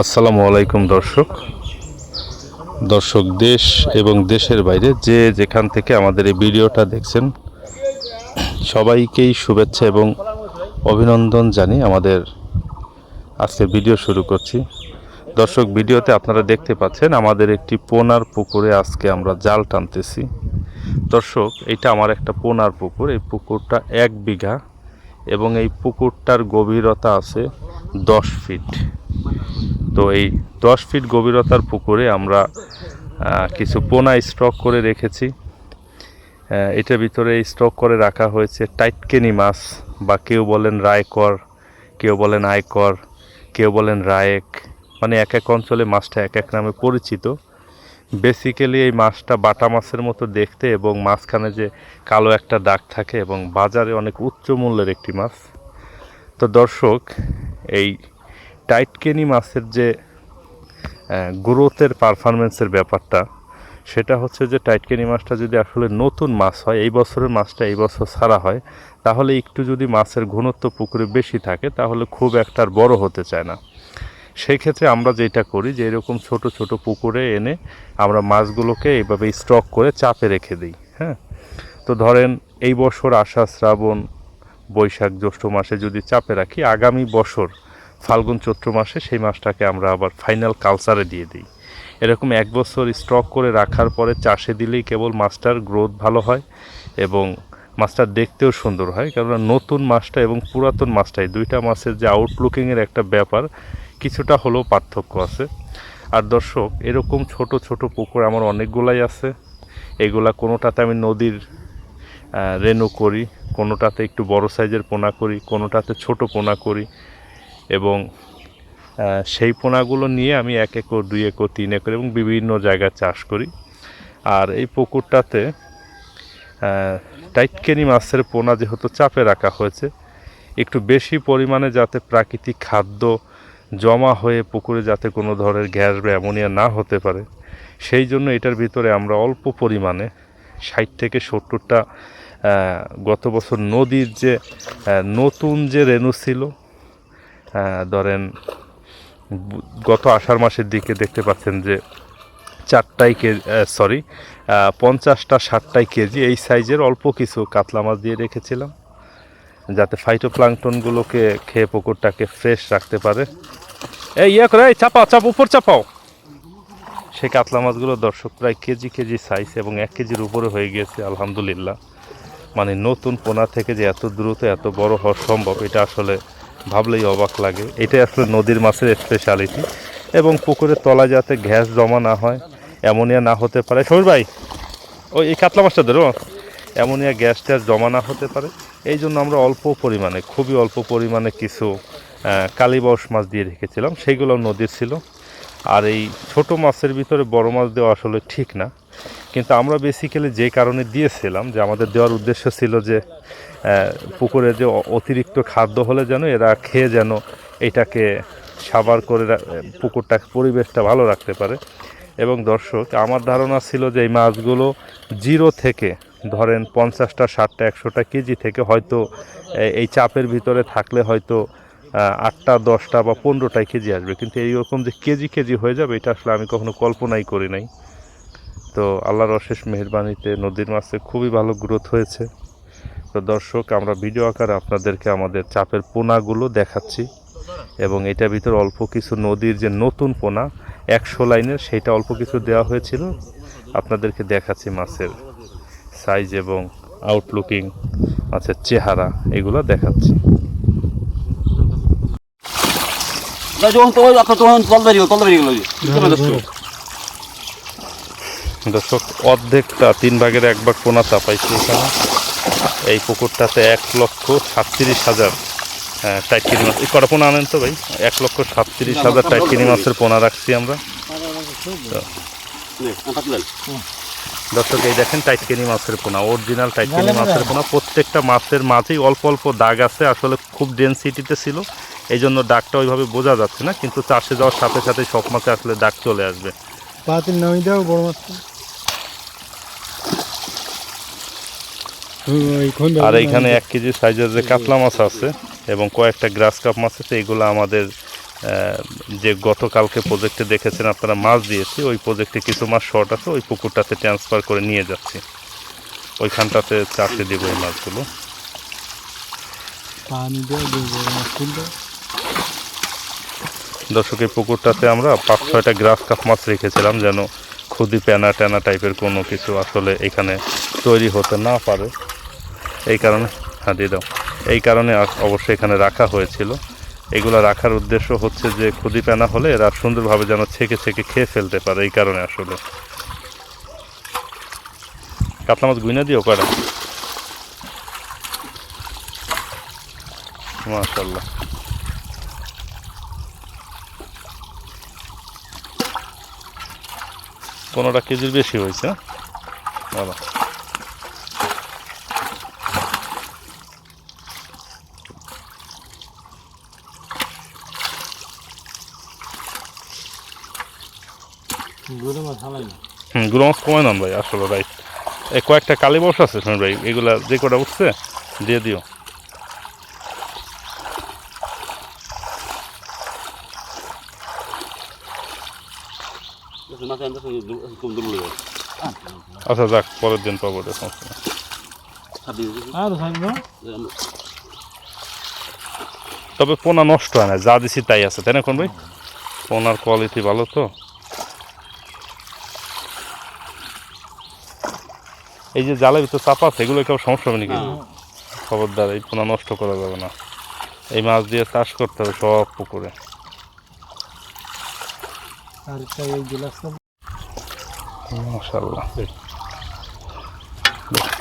আসসালামু আলাইকুম, দর্শক। দর্শক, দেশ এবং দেশের বাইরে যে যেখান থেকে আমাদের এই ভিডিওটা দেখছেন, সবাইকেই শুভেচ্ছা এবং অভিনন্দন জানি আমাদের আজকে ভিডিও শুরু করছি। দর্শক, ভিডিওতে আপনারা দেখতে পাচ্ছেন, আমাদের একটি পোনার পুকুরে আজকে আমরা জাল টানতেছি। দর্শক, এটা আমার একটা পোনার পুকুর। এই পুকুরটা এক বিঘা এবং এই পুকুরটার গভীরতা আছে দশ ফিট। তো এই দশ ফিট গভীরতার পুকুরে আমরা কিছু পোনা স্টক করে রেখেছি। এটার ভিতরে স্টক করে রাখা হয়েছে টাইটকেনি মাছ, বা কেউ বলেন রায়কর, কেউ বলেন আয়কর, কেউ বলেন রায়েক। মানে এক এক অঞ্চলে মাছটা এক এক নামে পরিচিত। বেসিক্যালি এই মাছটা বাটা মাছের মতো দেখতে এবং মাঝখানে যে কালো একটা দাগ থাকে এবং বাজারে অনেক উচ্চ মূল্যের একটি মাছ। তো দর্শক, এই টাইটকেনি মাছের যে গ্রোথের পারফরমেন্সের ব্যাপারটা, সেটা হচ্ছে যে টাইটকেনি মাছটা যদি আসলে নতুন মাছ হয়, এই বছরের মাছটা এই বছর ছাড়া হয়, তাহলে একটু যদি মাছের ঘনত্ব পুকুরে বেশি থাকে, তাহলে খুব একটা আর বড় হতে চায় না। সেই ক্ষেত্রে আমরা যেটা করি যে, এরকম ছোট ছোট পুকুরে এনে আমরা মাছগুলোকে এইভাবে স্টক করে চাপে রেখে দিই হ্যাঁ? তো ধরেন এই বছর আষাঢ় শ্রাবণ, বৈশাখ জ্যৈষ্ঠ মাসে যদি চাপে রাখি, আগামী বছর ফাল্গুন চৈত্র মাসে সেই মাছটাকে আমরা আবার ফাইনাল কালচারে দিয়ে দিই। এরকম এক বছর স্টক করে রাখার পরে চাষে দিলেই কেবল মাছটার গ্রোথ ভালো হয় এবং মাছটা দেখতেও সুন্দর হয়। কেননা নতুন মাছটা এবং পুরাতন মাছটাই, দুইটা মাছের যে আউটলুকিংয়ের একটা ব্যাপার, কিছুটা হলেও পার্থক্য আছে। আর দর্শক, এরকম ছোট ছোট পুকুর আমার অনেকগুলাই আছে। এগুলা কোনোটাতে আমি নদীর রেনু করি, কোনোটাতে একটু বড় সাইজের পোনা করি, কোনোটাতে ছোট পোনা করি। এবং সেই পোনাগুলো নিয়ে আমি এক একর, দুই একর, তিন একর এবং বিভিন্ন জায়গায় চাষ করি। আর এই পুকুরটাতে টাইটকেনি মাছের পোনা যেহেতু চাপে রাখা হয়েছে, একটু বেশি পরিমাণে যাতে প্রাকৃতিক খাদ্য জমা হয়ে পুকুরে যাতে কোনো ধরনের গ্যাস বা অ্যামোনিয়া না হতে পারে, সেই জন্য এটার ভিতরে আমরা অল্প পরিমাণে ষাট থেকে সত্তরটা গত বছর নদীর যে নতুন যে রেণু ছিল ধরেন, গত আষাঢ় মাসের দিকে দেখতে পাচ্ছেন যে চারটাই কেজি সরি পঞ্চাশটা ষাটটাই কেজি এই সাইজের অল্প কিছু কাতলা মাছ দিয়ে রেখেছিলাম, যাতে ফাইটোপ্লাঙ্কটনগুলোকে খেয়ে পুকুরটাকে ফ্রেশ রাখতে পারে। এই ইয়ে করে, এই চাপাও, চাপ, উপর চাপাও। সেই কাতলা মাছগুলো দর্শক প্রায় কেজি কেজি সাইজ এবং এক কেজির উপরে হয়ে গিয়েছে, আলহামদুলিল্লাহ। মানে নতুন পোনা থেকে যে এত দ্রুত এত বড় হওয়া সম্ভব, এটা আসলে ভাবলেই অবাক লাগে। এটাই আসলে নদীর মাছের স্পেশালিটি এবং পুকুরের তলা যাতে গ্যাস জমা না হয়, অ্যামোনিয়া না হতে পারে। সবির ভাই, ওই এই কাতলা মাছটা ধরো। অ্যামোনিয়া গ্যাস ট্যাস জমা না হতে পারে। এই জন্য আমরা অল্প পরিমাণে, খুবই অল্প পরিমাণে কিছু কালীবাউস মাছ দিয়ে রেখেছিলাম। সেইগুলো নদীর ছিল। আর এই ছোট মাছের ভিতরে বড় মাছ দেওয়া আসলে ঠিক না। কিন্তু আমরা বেসিক্যালি যে কারণে দিয়েছিলাম যে আমাদের দেওয়ার উদ্দেশ্য ছিল যে পুকুরে যে অতিরিক্ত খাদ্য হলে যেন এরা খেয়ে যেন এটাকে সাবার করে পুকুরটা পরিবেশটা ভালো রাখতে পারে। এবং দর্শক, আমার ধারণা ছিল যে এই মাছগুলো জিরো থেকে ধরেন পঞ্চাশটা, ষাটটা, একশোটা কেজি থেকে হয়তো এই চাপের ভিতরে থাকলে হয়তো আটটা, দশটা বা পনেরোটাই কেজি আসবে। কিন্তু এইরকম যে কেজি কেজি হয়ে যাবে, এটা আসলে আমি কখনো কল্পনাই করি নাই। তো আল্লাহর অশেষ মেহরবানিতে নদীর মাছে খুবই ভালো গ্রোথ হয়েছে। তো দর্শক, আমরা ভিডিও আকারে আপনাদেরকে আমাদের চাপের পোনাগুলো দেখাচ্ছি। এবং এটার ভিতরে অল্প কিছু নদীর যে নতুন পোনা, একশো লাইনের, সেটা অল্প কিছু দেওয়া হয়েছিল। আপনাদেরকে দেখাচ্ছি মাছের সাইজ এবং আউটলুকিং মাছের চেহারা, এগুলো দেখাচ্ছি না যখন তোমার আপনার তখন তল বেরিয়ে তল বেরিয়ে গেল দর্শক অর্ধেকটা তিন ভাগের এক ভাগ পোনা চাপাইছি এখানে এই পুকুরটাতে এক লক্ষ সাতত্রিশ হাজার টাইটকিনি মাছ কটা পোনা আনেন তো ভাই এক লক্ষ সাতত্রিশ হাজার টাইটকিনি মাছের পোনা রাখছি আমরা দর্শক এই দেখেন টাইটকেনি মাছের পোনা অরিজিনাল টাইটকেনি মাছের পোনা প্রত্যেকটা মাছের মাঝেই অল্প অল্প দাগ আছে আসলে খুব ডেন্সিটিতে ছিল এই জন্য দাগটা ওইভাবে বোঝা যাচ্ছে না কিন্তু চাষে যাওয়ার সাথে সাথে সব মাছে আসলে দাগ চলে আসবে। পাতিল নামি দাও বড় মাছ। আর এইখানে এক কেজি সাইজের যে কাতলা মাছ আছে এবং কয়েকটা গ্রাস কাপ মাছ আছে এগুলো আমাদের যে গতকালকে প্রজেক্টে দেখেছেন আপনারা মাছ দিয়েছি ওই প্রজেক্টে কিছু মাছ শর্ট আছে ওই পুকুরটাতে ট্রান্সফার করে নিয়ে যাচ্ছি। ওইখানটাতে চাষে দিব এই মাছগুলো। পানি দিয়ে দর্শক এই পুকুরটাতে আমরা পাঁচ ছয়টা গ্রাস কাপ মাছ রেখেছিলাম যেন খুদি প্যানা ট্যানা টাইপের কোনো কিছু আসলে এখানে তৈরি হতে না পারে। এই কারণে হ্যাঁ দিয়ে দাও। এই কারণে অবশ্যই এখানে রাখা হয়েছিল। এগুলো রাখার উদ্দেশ্য হচ্ছে যে খুদি প্যানা হলে এরা সুন্দরভাবে যেন ছেঁকে ছেঁকে খেয়ে ফেলতে পারে এই কারণে আসলে। কাতলা মাছ গুইনা দিও কয়টা? মাশাল্লাহ পনেরোটা কেজির বেশি হয়েছে হ্যাঁ? ভালো না? হুমগুলো মাছ কমায় নাম ভাই আসলে রাইট এই কয়েকটা কালী বস আছে শুনুন ভাই এগুলা যে কটা উঠছে দিয়ে দিও মাছ আনতে কম দূর লাগে আচ্ছা যাক পরের দিন পাবো এটা সমস্যা থাকব। তবে পোনা নষ্ট হয় না যা দিছি তাই আছে তাই না কোন ভাই? পোনার কোয়ালিটি ভালো তো। এই যে জালের ভিতর চাপা আছে এগুলো কেউ সমস্যা হবে নাকি? খবরদার এই পোনা নষ্ট করা যাবে না। এই মাছ দিয়ে চাষ করতে হবে সব পুকুরে। আর একটা এই গ্লাস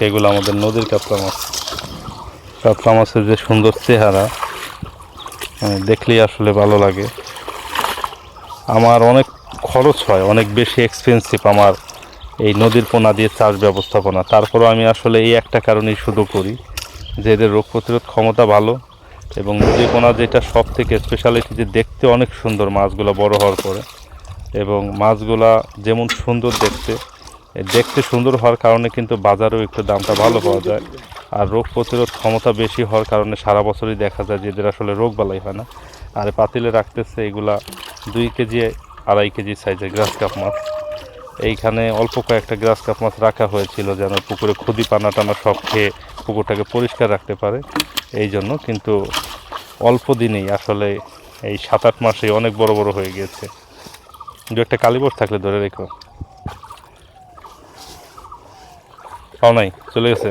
এগুলো আমাদের নদীর কাতলা মাছ। কাতলা মাছের যে সুন্দর চেহারা মানে দেখলেই আসলে ভালো লাগে। আমার অনেক খরচ হয়, অনেক বেশি এক্সপেন্সিভ আমার এই নদীর পোনা দিয়ে চাষ ব্যবস্থাপনা। তারপরও আমি আসলে এই একটা কারণেই শুধু করি যে এদের রোগ প্রতিরোধ ক্ষমতা ভালো এবং নদীর পোনা যেটা সব থেকে স্পেশালিটি যে দেখতে অনেক সুন্দর মাছগুলো বড় হওয়ার পরে। এবং মাছগুলা যেমন সুন্দর দেখতে দেখতে সুন্দর হওয়ার কারণে কিন্তু বাজারেও একটু দামটা ভালো পাওয়া যায়। আর রোগ প্রতিরোধ ক্ষমতা বেশি হওয়ার কারণে সারা বছরই দেখা যায় যে এদের আসলে রোগ বালাই হয় না। আর পাতিলে রাখতেছে এগুলা দুই কেজি, আড়াই কেজি সাইজের গ্রাস কাপ মাছ। এইখানে অল্প কয়েকটা গ্রাস কাপ মাছ রাখা হয়েছিল যেন পুকুরে খুদি পানা টানা সব খেয়ে পুকুরটাকে পরিষ্কার রাখতে পারে। এই জন্য কিন্তু অল্প দিনেই আসলে এই সাত আট মাসেই অনেক বড় বড় হয়ে গিয়েছে দু একটা কালীবস থাকলে ধরে রেখো। পাও নাই চলে গেছে।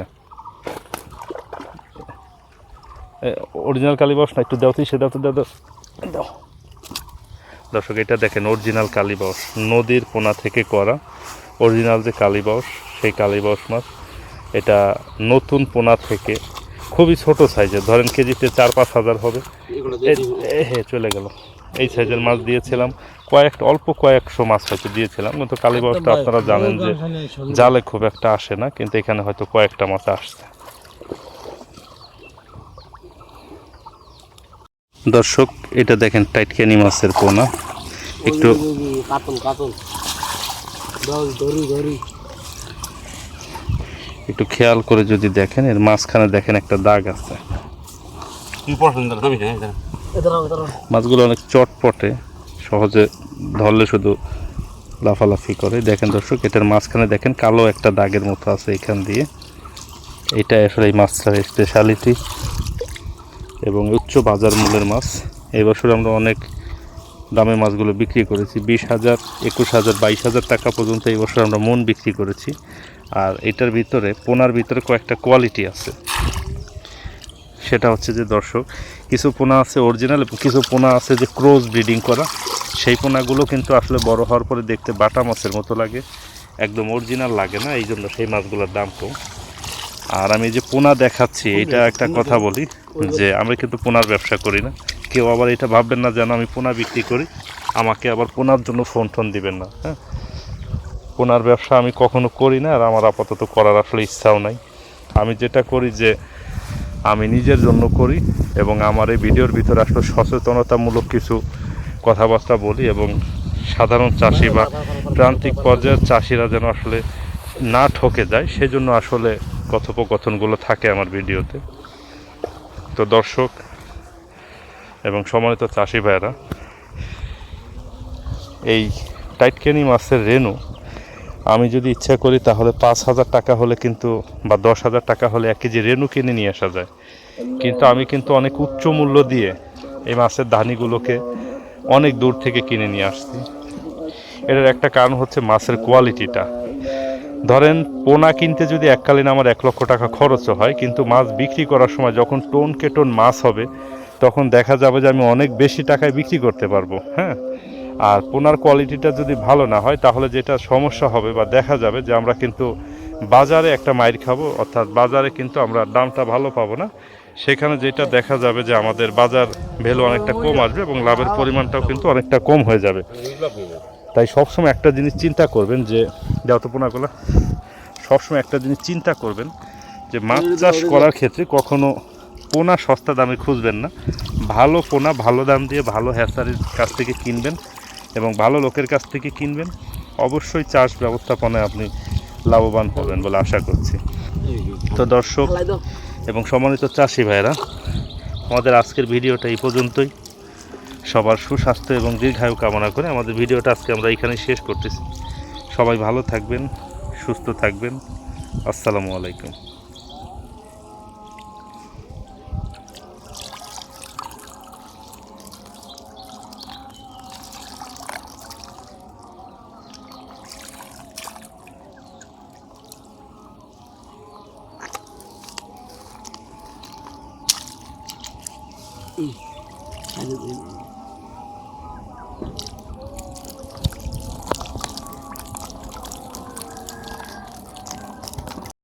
অরিজিনাল কালীবস না একটু দাও তুই সে দাও তো দাও দাও। দর্শক এটা দেখেন অরিজিনাল কালীবস নদীর পোনা থেকে করা অরিজিনাল যে কালীবস সেই কালীবস মাছ। এটা নতুন পোনা থেকে খুবই ছোট সাইজের ধরেন কেজিতে চার পাঁচ হাজার হবে। এ চলে গেল। এই সাইজের মাছ দিয়েছিলাম। কয়েক অল্প কয়েকশো মাছ হয়তো দিয়েছিলাম কিন্তু কালীবাসটা আপনারা জানেন যে জালে খুব একটা আসে না কিন্তু এখানে হয়তো কয়েকটা মাছ আসছে। দর্শক এটা দেখেন টাইটকানি মাছের পোনা। একটু একটু খেয়াল করে যদি দেখেন এর মাঝখানে দেখেন একটা দাগ আছে। মাছগুলো অনেক চটপটে, সহজে ধরলে শুধু লাফালাফি করে। দেখেন দর্শক, এটার মাঝখানে দেখেন কালো একটা দাগের মতো আছে এখান দিয়ে। এটা আসলে এই মাছটার স্পেশালিটি এবং উচ্চ বাজার মূল্যের মাছ। এই বছর আমরা অনেক দামে মাছগুলো বিক্রি করেছি। বিশ হাজার, একুশ হাজার, বাইশ হাজার টাকা পর্যন্ত এই বছর আমরা মন বিক্রি করেছি। আর এটার ভিতরে, পোনার ভিতরে কয়েকটা কোয়ালিটি আছে। সেটা হচ্ছে যে দর্শক কিছু পোনা আছে অরিজিনাল এবং কিছু পোনা আছে যে ক্রোজ ব্রিডিং করা। সেই পোনাগুলো কিন্তু আসলে বড় হওয়ার পরে দেখতে বাটা মাছের মতো লাগে একদম অরিজিনাল লাগে না এই জন্য সেই মাছগুলোর দাম কম। আর আমি যে পোনা দেখাচ্ছি এটা একটা কথা বলি যে আমরা কিন্তু পোনার ব্যবসা করি না। কেউ আবার এটা ভাববেন না যেন আমি পোনা বিক্রি করি আমাকে আবার পোনার জন্য ফোন টোন দিবেন না হ্যাঁ? পোনার ব্যবসা আমি কখনো করি না আর আমার আপাতত করার আসলে ইচ্ছাও নাই। আমি যেটা করি যে আমি নিজের জন্য করি এবং আমার এই ভিডিওর ভিতরে আসলে সচেতনতামূলক কিছু কথাবার্তা বলি এবং সাধারণ চাষি বা প্রান্তিক পর্যায়ের চাষিরা যেন আসলে না ঠকে যায়, সেজন্য আসলে কথোপকথনগুলো থাকে আমার ভিডিওতে। তো দর্শক এবং সম্মানিত চাষি ভাইয়েরা, এই টাইটকেনি মাছের রেনু আমি যদি ইচ্ছা করি তাহলে পাঁচ হাজার টাকা হলে কিন্তু, বা দশ হাজার টাকা হলে এক কেজি রেনু কিনে নিয়ে আসা যায়। কিন্তু আমি কিন্তু অনেক উচ্চ মূল্য দিয়ে এই মাছের ধানিগুলোকে অনেক দূর থেকে কিনে নিয়ে আসছি। এটার একটা কারণ হচ্ছে মাছের কোয়ালিটিটা। ধরেন, পোনা কিনতে যদি এককালীন আমার এক লক্ষ টাকা খরচও হয়, কিন্তু মাছ বিক্রি করার সময় যখন টোন টোন মাছ হবে, তখন দেখা যাবে যে আমি অনেক বেশি টাকায় বিক্রি করতে পারব হ্যাঁ? আর পোনার কোয়ালিটিটা যদি ভালো না হয়, তাহলে যেটা সমস্যা হবে বা দেখা যাবে যে আমরা কিন্তু বাজারে একটা মাইর খাব, অর্থাৎ বাজারে কিন্তু আমরা দামটা ভালো পাবো না। সেখানে যেটা দেখা যাবে যে আমাদের বাজার ভ্যালু অনেকটা কম আসবে এবং লাভের পরিমাণটাও কিন্তু অনেকটা কম হয়ে যাবে। তাই সবসময় একটা জিনিস চিন্তা করবেন যে পোনাগুলো। সবসময় একটা জিনিস চিন্তা করবেন যে, মাছ চাষ করার ক্ষেত্রে কখনো পোনা সস্তা দামে খুঁজবেন না। ভালো পোনা ভালো দাম দিয়ে ভালো হ্যাচারির কাছ থেকে কিনবেন। এবং ভালো লোকের কাছ থেকে কিনবেন, অবশ্যই চাষ ব্যবস্থাপনায় আপনি লাভবান হবেন বলে আশা করছি। তো দর্শক এবং সম্মানিত চাষি ভাইরা আমাদের আজকের ভিডিওটা এই পর্যন্তই। সবার সুস্বাস্থ্য এবং দীর্ঘায়ু কামনা করে আমাদের ভিডিওটা আজকে আমরা এখানে শেষ করতেছি। সবাই ভালো থাকবেন, সুস্থ থাকবেন। আসসালামু আলাইকুম।